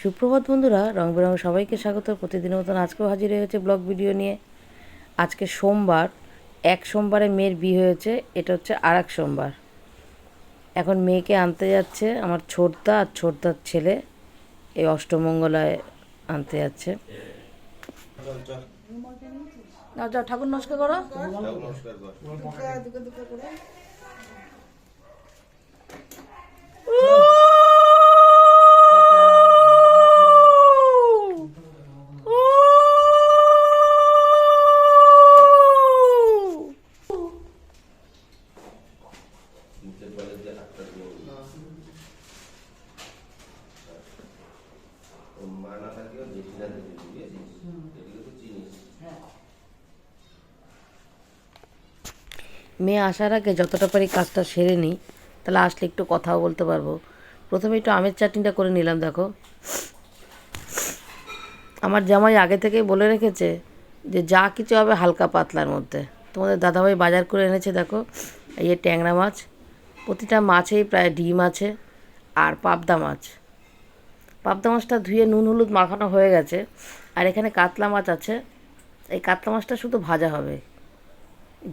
সুপ্রভাত বন্ধুরা রং বেরং সবাইকে স্বাগত। প্রতিদিনের মতন আজকেও হাজির হয়েছে ব্লগ ভিডিও নিয়ে। আজকে সোমবার এক সোমবারে মেয়ের বিয়ে হয়েছে এটা হচ্ছে আর এক সোমবার। এখন মেয়েকে আনতে যাচ্ছে আমার ছোটদা আর ছোটদার ছেলে এই অষ্টমঙ্গলায় আনতে যাচ্ছে। ঠাকুর নমস্কার করো। মেয়ে আসার আগে যতটা পারি কাজটা সেরে নিই, তাহলে আসলে একটু কথাও বলতে পারব। প্রথমে একটু আমের চাটনিটা করে নিলাম, দেখো। আমার জামাই আগে থেকেই বলে রেখেছে যে যা কিছু হবে হালকা পাতলার মধ্যে। তোমাদের দাদাভাই বাজার করে এনেছে, দেখো, এই যে ট্যাংরা মাছ। প্রতিটা মাছেই প্রায় ডিম আছে আর পাবদা মাছ। পাবদা মাছটা ধুয়ে নুন, হলুদ মাখানো হয়ে গেছে। আর এখানে কাতলা মাছ আছে। এই কাতলা মাছটা শুধু ভাজা হবে।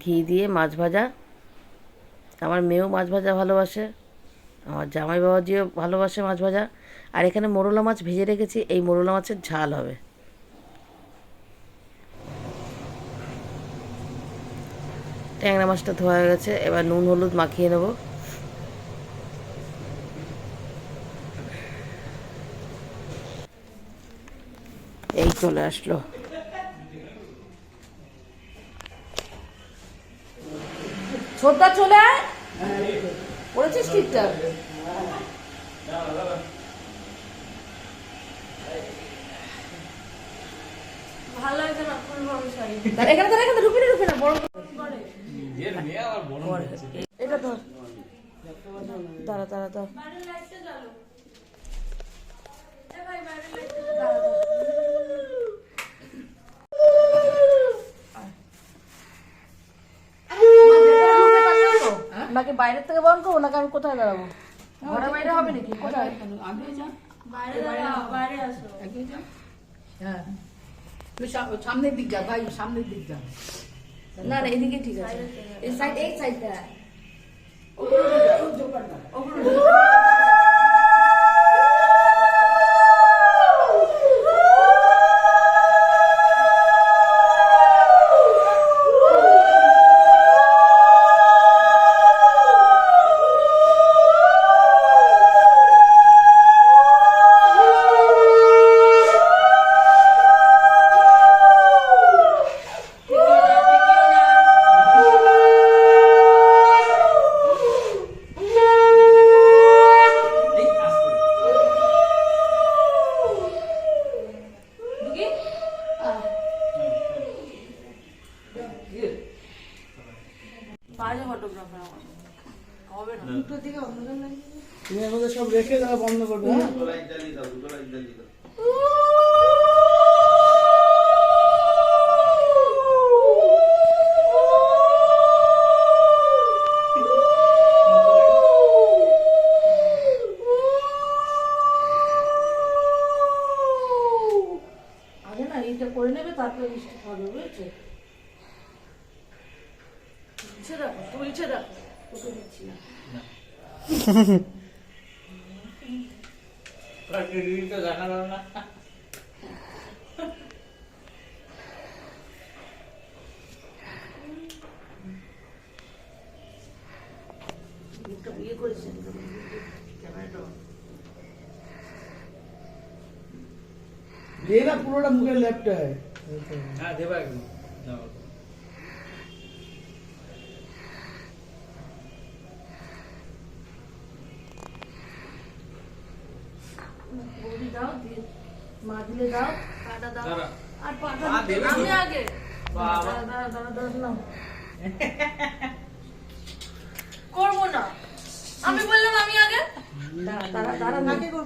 ঘি দিয়ে মাছ ভাজা। আমার মেয়েও মাছ ভাজা ভালোবাসে, আমার জামাই বাবাজিও ভালোবাসে মাছ ভাজা। আর এখানে মোরলা মাছ ভেজে রেখেছি, এই মোরলা মাছের ঝাল হবে। ট্যাংরা মাছটা ধোয়া হয়ে গেছে, এবার নুন হলুদ মাখিয়ে নেব। এই চলে আসলো। ছোটদা চলে আয়। পড়েছিস ঠিকঠাক। এখানে দাঁড়া এখানে রুপি না রুপি না বড় করে। এটা ধর। দাঁড়া দাঁড়া দাঁড়া বাইরের লাইটটা জ্বালো এ ভাই বাইরের লাইটটা দাঁড়া, দাঁড়া। মা, ভেতরে ঢুকে তাকাবো তো? নাকি বাইরের থেকে বন্ধ করব না আমি কোথায় দাঁড়াবো ঘরে বাইরে হবে নাকি? কোথায়? বাইরে দাঁড়াও বাইরে আসো। হ্যাঁ। তুই সা- সামনের দিক যা ভাই সামনের দিক যা না না এদিকে ঠিক আছে। এই সাইড এই সাইডটা ঢুকি দেখো তুলছে দেখো তোকে দিচ্ছি না। বিয়ে করেছে। ক্যামেরাটা পুরোটা লেফটে হ্যাঁ দেবা বৌদি দাও দিয়ে মা দিলে দাও। পাটা দাও। আর পাটা মা দিতে- দেবে আমি আগে। বাবা। দাঁড়া দাঁড়া দাঁড়া দাঁড়া নাও। করব না। আমি বললাম আমি আগে। দাঁড়া দাঁড়া নাকি করো,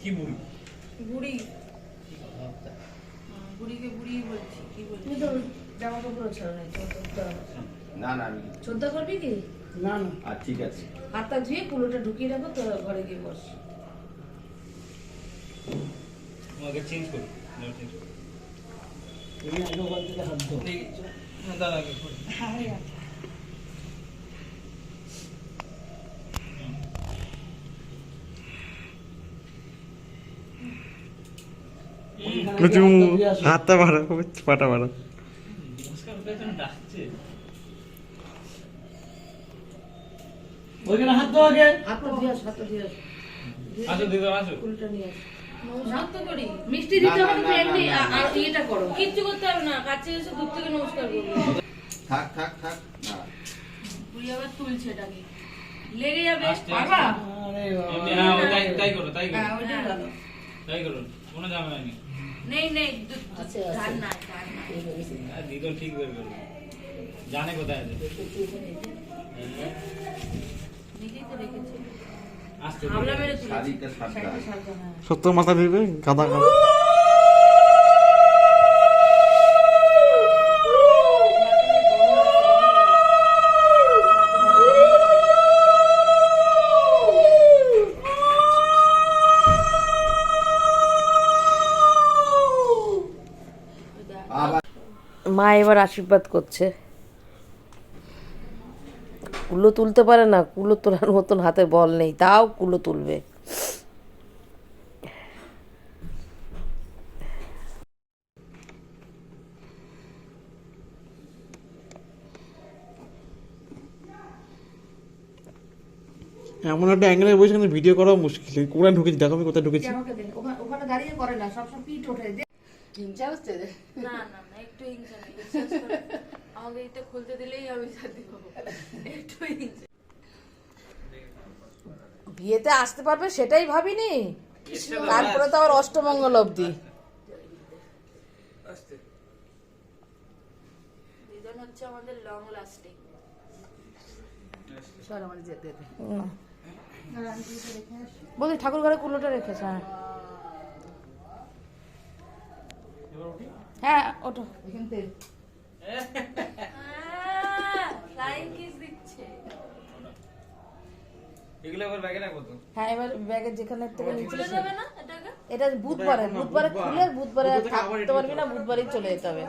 কি বুড়ি? বুড়ি। বুড়িকে বুড়ি বলছি কি বলছি? জামা কাপড় ছাড়ো নাই না না আমি চোদ্দা করবি কি? না না। আর ঠিক আছে। হাতটা ধুয়ে কুলোটা ঢুকিয়ে রাখো তো ঘরে গিয়ে বস। তোমাকে চেঞ্জ করি চেঞ্জ করি। তুমি আগে ওখান থেকে হাত ধো ঠিক আছে দাদাকে ওইখানে গিয়ে হাত হাতটা বাড়া পাটা বাড়া নমস্কার পেছনে ডাকছে ওইখানে হাত ধো আগে হাতটা ধুয়ে আস হাতটা আসো। দিদা আসো। কুলটা নিয়ে আস। নমস্কার করি। মিষ্টি দিতে হবে তো এমনি না, আ- না। আর ইয়েটা করো। কিচ্ছু করতে হবে না কাছে এসে দূর থেকে নমস্কার করব থাক থাক থাক না। বুড়ি আবার তুলছে এটাকে। লেগে যাবে আস্তে আরে বাবা। হ্যাঁ তাই তাই করো তাই হ্যাঁ করো তাই করো কোনো ঝামেলা নেই। আছে, ঠিক বের জানে কোথায় আছে? সত্য মাথা ভেবে রেখেছে আসতে এবার আশীর্বাদ করছে। কুলো তুলতে পারে না কুলো তোলার মতন হাতে বল নেই তাও কুলো তুলবে। এমন একটা অ্যাঙ্গেলে বসে কিন্তু ভিডিও করাও মুশকিল। কোরআন ঢুকেছি দেখো আমি কোথায় ঢুকেছি। ওখানে- ওখানে দাঁড়িয়ে করে না ওঠে দে হিংসা হচ্ছে না না না। একটু হিংসা নেই আমাকে এটা খুলতে দিলেই আমি শান্তি পাবো একটু হিংসা বিয়েতে আসতে পারবে সেটাই ভাবিনি? তারপরে তো আবার অষ্টমঙ্গল অবধি। দুজন হচ্ছে আমাদের লং লাস্টিং সর আমার যেতে বলি ঠাকুর ঘরে কুলোটা রেখেছে হ্যাঁ। হ্যাঁ এখান থেকে। এগুলো ব্যাগে রাখব তো? হ্যাঁ এবার ব্যাগের যেখানে থেকে নিচে যাবে না এটা বুধবারে বুধবারে খুলে বুধবারে থাকতে পারবি না বুধবারেই চলে যেতে হবে।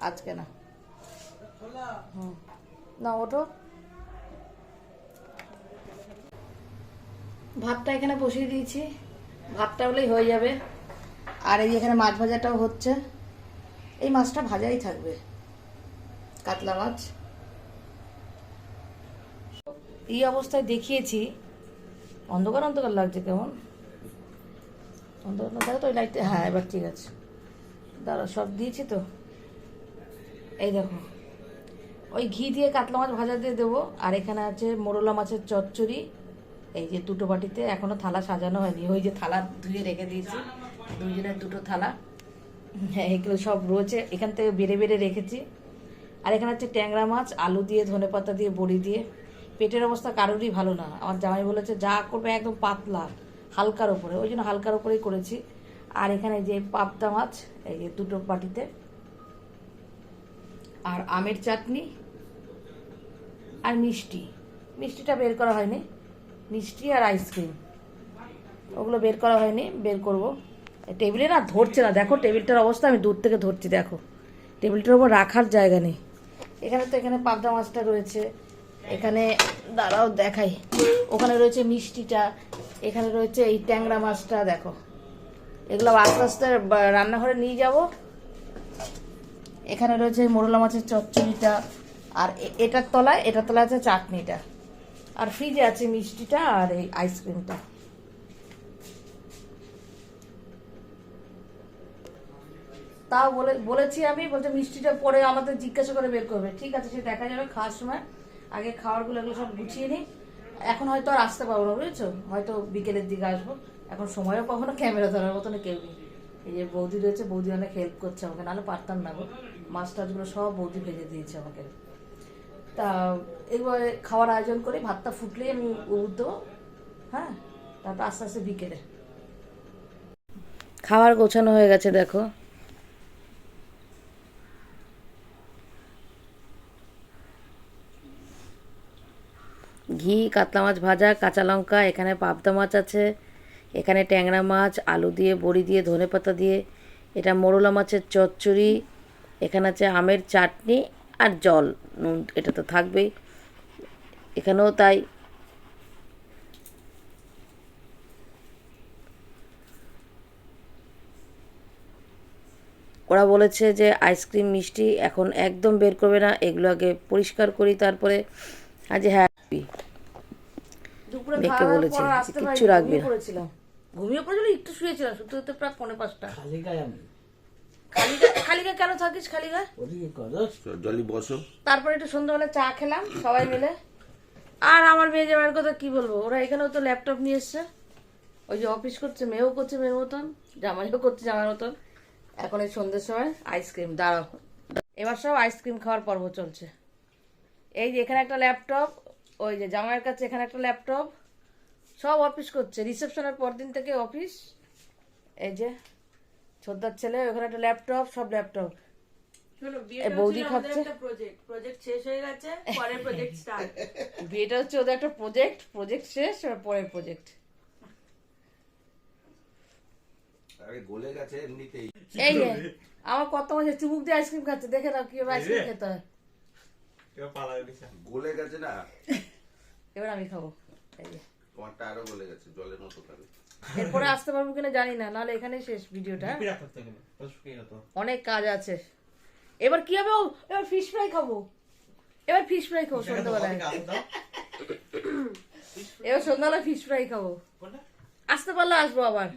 আজকে না। হুম। না ওঠো। ভাতটা এখানে বসিয়ে দিয়েছি। ভাতটা হলেই হয়ে যাবে। আর এই এখানে মাছ ভাজাটাও হচ্ছে। এই মাছটা ভাজাই থাকবে। কাতলা মাছ। এই অবস্থায় দেখিয়েছি। অন্ধকার অন্ধকার লাগছে কেমন? অন্ধকার না থাকে তো, ওই লাইটটা হ্যাঁ এবার ঠিক আছে। দাঁড়া সব দিয়েছি তো। এই দেখো, ওই ঘি দিয়ে কাতলা মাছ ভাজা দিয়ে দেবো, আর এখানে আছে মোরলা মাছের চচ্চড়ি। এই যে দুটো বাটিতে এখনও থালা সাজানো হয়নি, ওই যে থালা ধুয়ে রেখে দিয়েছি। দুজনের দুটো থালা। এগুলো সব রয়েছে। এখান থেকে বেড়ে বেড়ে রেখেছি। আর এখানে হচ্ছে ট্যাংরা মাছ, আলু দিয়ে, ধনে পাতা দিয়ে, বড়ি দিয়ে। পেটের অবস্থা কারোরই ভালো না। আমার জামাই বলেছে, যা করবে একদম পাতলা, হালকার ওপরে ওই জন্য হালকার ওপরেই করেছি। আর এখানে যে পাবদা মাছ, এই যে দুটো বাটিতে। আর আমের চাটনি আর মিষ্টি। মিষ্টিটা বের করা হয়নি। মিষ্টি আর আইসক্রিম। ওগুলো বের করা হয়নি, বের করব। টেবিলে না ধরছে না। দেখো টেবিলটার অবস্থা, আমি দূর থেকে ধরছি, দেখো। টেবিলটার উপর রাখার জায়গা নেই। এখানে তো এখানে পাবদা মাছটা রয়েছে। এখানে দাঁড়াও, দেখাই। ওখানে রয়েছে মিষ্টিটা। এখানে রয়েছে এই ট্যাংরা মাছটা, দেখো। এগুলো আস্তে আস্তে রান্নাঘরে নিয়ে যাব। এখানে রয়েছে মোরলা মাছের চচ্চড়িটা। আর এটার তলায় এটার তলায় আছে চাটনিটা। আর ফ্রিজে আছে মিষ্টিটা আর এই আইসক্রিমটা তাও বলে, বলেছি আমি, বলছে মিষ্টিটা পরে আমাদের জিজ্ঞাসা করে বের করবে। ঠিক আছে, সে দেখা যাবে খাওয়ার সময়। আগে খাবারগুলো এগুলো সব গুছিয়ে নিই। এখন হয়তো আর আসতে পারব না, বুঝেছ? হয়তো বিকেলের দিকে আসব। এখন সময়ও পাবো না ক্যামেরা ধরার মতো না কেউ নেই। এই যে বৌদি রয়েছে, বৌদি অনেক হেল্প করছে আমাকে, নাহলে পারতাম না গো। মাছ টাছগুলো সব বৌদি ভেজে দিয়েছে আমাকে। তা এবার খাওয়ার আয়োজন করে, ভাতটা ফুটলেই আমি উঠ দেবো হ্যাঁ? তারপর আস্তে আস্তে বিকেলে। খাবার গোছানো হয়ে গেছে, দেখো। ঘি, কাতলা মাছ ভাজা, কাঁচা লঙ্কা, এখানে পাবদা মাছ আছে। এখানে ট্যাংরা মাছ, আলু দিয়ে, বড়ি দিয়ে ধনেপাতা দিয়ে। এটা মোরলা মাছের চচ্চড়ি। এখানে আছে আমের চাটনি আর জল। নুন এটা তো থাকবেই। এখানেও তাই। ওরা বলেছে যে আইসক্রিম মিষ্টি এখন একদম বের করবে না। এগুলো আগে পরিষ্কার করি তারপরে আজ হ্যাঁ দুপুরে মেয়েকে বলেছি, কিচ্ছু রাখবি ঘুমিয়ে না। পড়েছিলাম। ঘুমিয়ে পড়েছিল একটু শুয়েছিলাম শুতে শুতে প্রায় পৌনে পাঁচটা। খালি গায়ে আমি। খালি গা- খালি গা কেন থাকিস? খালি গা ওদিকে জলি বসো। তারপরে একটু সন্ধ্যাবেলা চা খেলাম সবাই মিলে। আর আমার মেয়ে জামাইয়ের কথা কি বলব? ওরা এখানেও তো ল্যাপটপ নিয়ে এসছে। ওই যে অফিস করছে মেয়েও করছে মেয়ের মতন জামাইও করছে জামাইয়ের মতন। এখন এই সন্ধ্যের সময় আইসক্রিম দাঁড়াও। এবার সব আইসক্রিম খাওয়ার পর্ব চলছে। এই যে এখানে একটা ল্যাপটপ ওই যে জামাইয়ের কাছে এখানে একটা ল্যাপটপ সব অফিস করছে। রিসেপশনের পর দিন থেকে অফিস এই যে ছোটদার ছেলে ওখানে একটা ল্যাপটপ সব ল্যাপটপ বৌদি খাচ্ছে? প্রজেক্ট প্রজেক্ট শেষ হয়ে গেছে পরের প্রজেক্ট স্টার্ট বিয়েটা হচ্ছে ওদের একটা প্রজেক্ট প্রজেক্ট শেষ পরের প্রজেক্ট আরে গলে গেছে এমনিতেই। এই যে আমার কত মাসে চুমুক দিয়ে আইসক্রিম খাচ্ছে। দেখে নাও কীভাবে আইসক্রিম খেতে হয়। গলে গেছে না? এবার আমি খাব। তোমারটা আরও গলে গেছে জলের মতো খাবে। এরপরে আসতে পারব কিনা জানি না নাহলে এখানেই শেষ ভিডিওটা। অনেক কাজ আছে। এবার কি হবে? ও এবার ফিশ ফ্রাই খাব। এবার ফিশ ফ্রাই খাব সন্ধ্যাবেলায়। এবার সন্ধ্যাবেলায় ফিশ ফ্রাই খাব। আসতে পারলে আসব আবার।